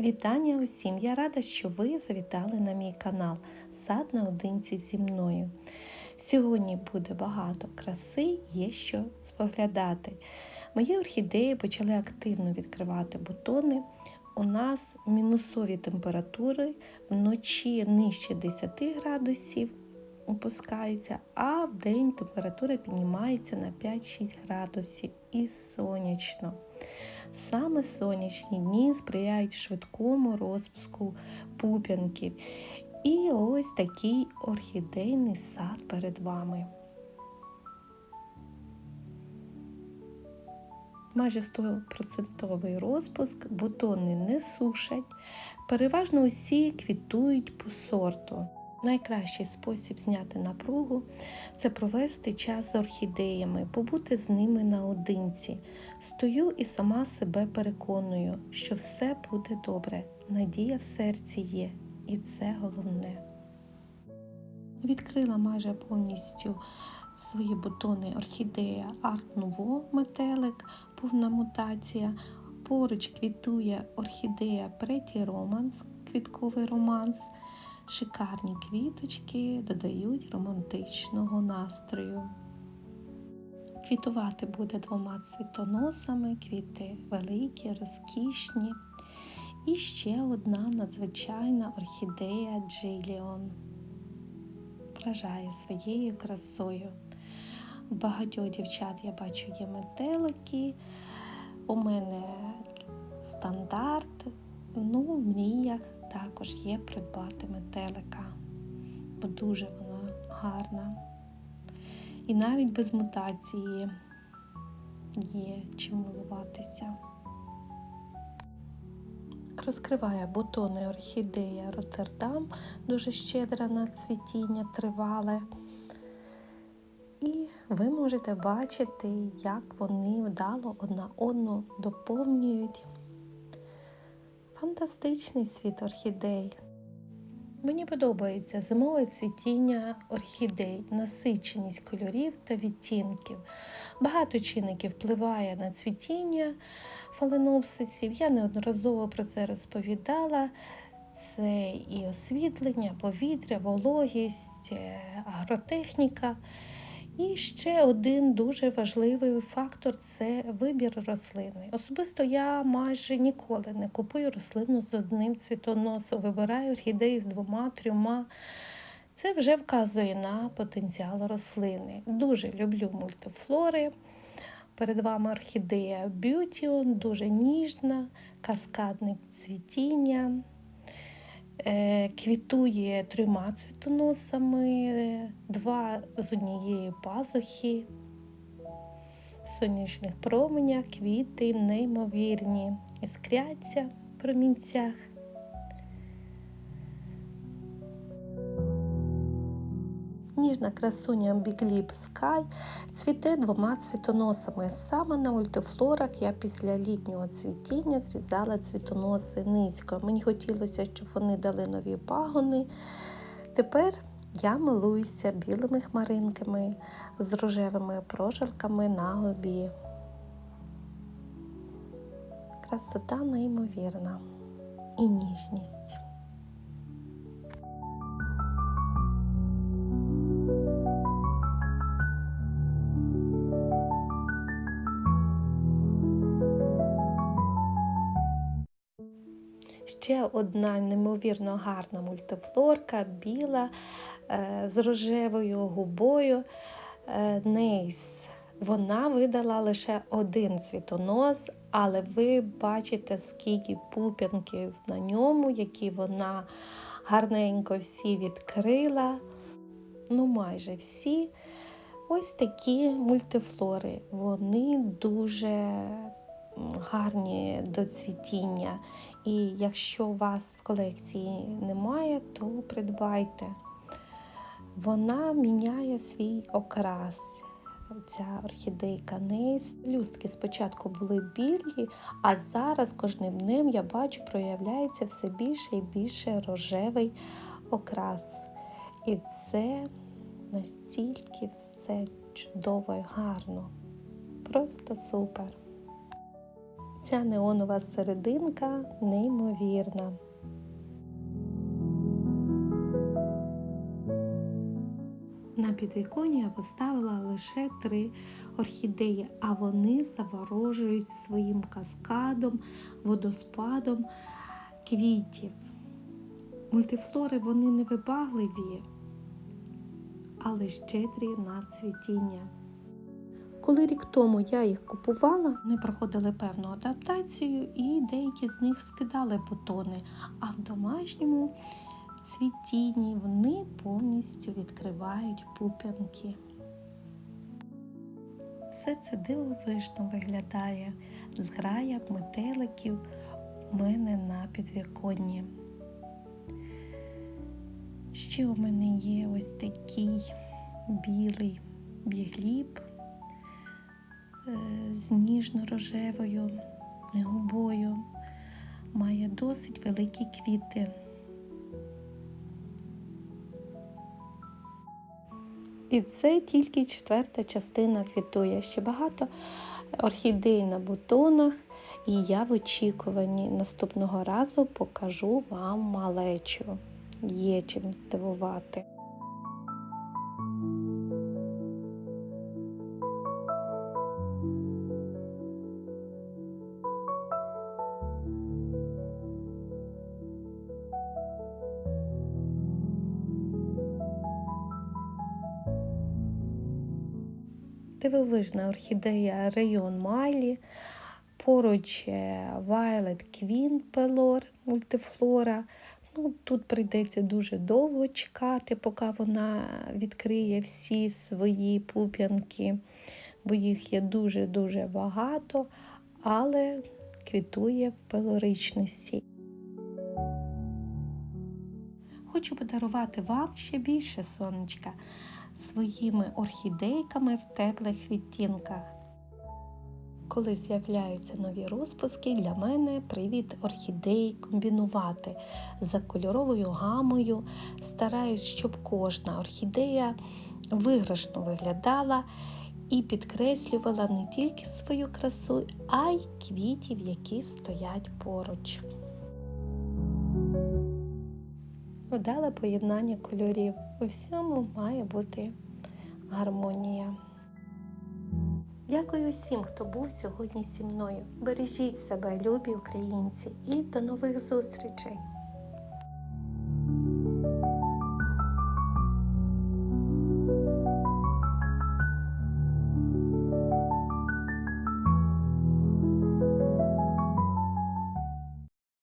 Вітання усім! Я рада, що ви завітали на мій канал Сад наодинці зі мною. Сьогодні буде багато краси, є що споглядати. Мої орхідеї почали активно відкривати бутони. У нас мінусові температури вночі нижче 10 градусів опускається, а в день температура піднімається на 5-6 градусів і сонячно. Саме сонячні дні сприяють швидкому розпуску пуп'янків. І ось такий орхідейний сад перед вами. Майже 100% розпуск, бутони не сушать, переважно усі квітують по сорту. Найкращий спосіб зняти напругу це провести час з орхідеями, побути з ними наодинці. Стою і сама себе переконую, що все буде добре. Надія в серці є, і це головне. Відкрила майже повністю свої бутони орхідея Art Nouveau метелик, повна мутація. Поруч квітує орхідея Pretty Romance, квітковий романс. Шикарні квіточки додають романтичного настрою. Квітувати буде двома цвітоносами, квіти великі, розкішні. І ще одна надзвичайна орхідея Джиліон. Вражає своєю красою. У багатьох дівчат я бачу є метелики. У мене стандарт, ну, в мріях також є придбати метелика, бо дуже вона гарна. І навіть без мутації є чим милуватися. Розкриває бутони орхідея Роттердам, дуже щедра на цвітіння, тривале. І ви можете бачити, як вони вдало одна одну доповнюють. Фантастичний світ орхідей. Мені подобається зимове цвітіння орхідей, насиченість кольорів та відтінків. Багато чинників впливає на цвітіння фаленопсисів. Я неодноразово про це розповідала. Це і освітлення, повітря, вологість, агротехніка. І ще один дуже важливий фактор це вибір рослини. Особисто я майже ніколи не купую рослину з одним цвітоносом, вибираю орхідеї з двома-трьома. Це вже вказує на потенціал рослини. Дуже люблю мультифлори. Перед вами орхідея Бютіон, дуже ніжна, каскадник цвітіння. Квітує трьома цвітоносами, два з однієї пазухи, в сонячних променях, квіти неймовірні, іскряться в промінцях. Ніжна красуня Бігліп Sky цвіте двома цвітоносами. Саме на ультифлорах я після літнього цвітіння зрізала цвітоноси низько. Мені хотілося, щоб вони дали нові пагони. Тепер я милуюся білими хмаринками з рожевими прожилками на губі. Красота неймовірна і ніжність. Ще одна неймовірно гарна мультифлорка, біла з рожевою губою Нейс. Вона видала лише один цвітонос, але ви бачите, скільки пуп'янків на ньому, які вона гарненько всі відкрила. Ну, майже всі. Ось такі мультифлори. Вони дуже гарні до цвітіння. І якщо у вас в колекції немає, то придбайте. Вона міняє свій окрас. Ця орхідейка Нейс. Люстки спочатку були білі, а зараз кожним днем я бачу, проявляється все більше і більше рожевий окрас. І це настільки все чудово і гарно. Просто супер. Ця неонова серединка неймовірна. На підвіконні я поставила лише три орхідеї, а вони заворожують своїм каскадом, водоспадом квітів. Мультифлори вони не вибагливі, але щедрі на цвітіння. Коли рік тому я їх купувала, вони проходили певну адаптацію і деякі з них скидали бутони, а в домашньому цвітінні вони повністю відкривають пуп'янки. Все це дивовижно виглядає. Зграя метеликів у мене на підвіконні. Ще у мене є ось такий білий бігліб з ніжно-рожевою губою. Має досить великі квіти. І це тільки четверта частина квітує. Ще багато орхідей на бутонах, і я в очікуванні наступного разу покажу вам малечу. Є чим здивувати. Дивовижна орхідея район Майлі, поруч Violet Queen Pelor мультифлора. Ну, Тут прийдеться дуже довго чекати, поки вона відкриє всі свої пуп'янки, бо їх є дуже-дуже багато, але квітує в пелоричності. Хочу подарувати вам ще більше сонечка своїми орхідейками в теплих відтінках. Коли з'являються нові розпуски, для мене привід орхідей комбінувати за кольоровою гамою. Стараюсь, щоб кожна орхідея виграшно виглядала і підкреслювала не тільки свою красу, а й квітів, які стоять поруч. Вдале поєднання кольорів. У всьому має бути гармонія. Дякую всім, хто був сьогодні зі мною. Бережіть себе, любі українці, і до нових зустрічей!